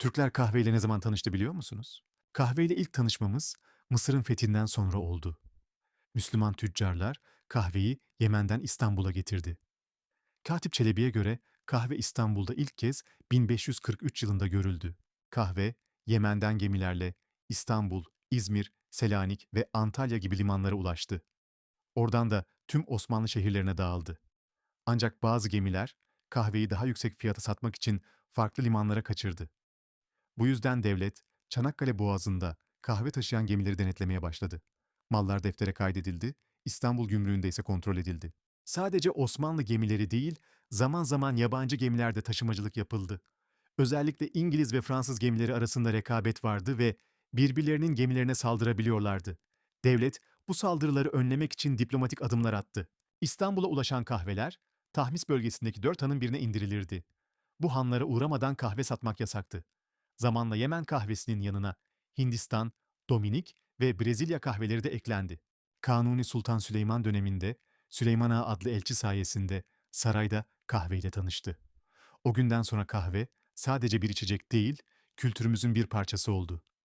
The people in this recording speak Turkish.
Türkler kahveyle ne zaman tanıştı biliyor musunuz? Kahveyle ilk tanışmamız Mısır'ın fethinden sonra oldu. Müslüman tüccarlar kahveyi Yemen'den İstanbul'a getirdi. Katip Çelebi'ye göre kahve İstanbul'da ilk kez 1543 yılında görüldü. Kahve Yemen'den gemilerle İstanbul, İzmir, Selanik ve Antalya gibi limanlara ulaştı. Oradan da tüm Osmanlı şehirlerine dağıldı. Ancak bazı gemiler kahveyi daha yüksek fiyata satmak için farklı limanlara kaçırdı. Bu yüzden devlet Çanakkale Boğazı'nda kahve taşıyan gemileri denetlemeye başladı. Mallar deftere kaydedildi, İstanbul Gümrüğü'nde ise kontrol edildi. Sadece Osmanlı gemileri değil, zaman zaman yabancı gemilerde taşımacılık yapıldı. Özellikle İngiliz ve Fransız gemileri arasında rekabet vardı ve birbirlerinin gemilerine saldırabiliyorlardı. Devlet bu saldırıları önlemek için diplomatik adımlar attı. İstanbul'a ulaşan kahveler Tahmis bölgesindeki dört hanın birine indirilirdi. Bu hanlara uğramadan kahve satmak yasaktı. Zamanla Yemen kahvesinin yanına Hindistan, Dominik ve Brezilya kahveleri de eklendi. Kanuni Sultan Süleyman döneminde Süleyman Ağa adlı elçi sayesinde sarayda kahveyle tanıştı. O günden sonra kahve sadece bir içecek değil, kültürümüzün bir parçası oldu.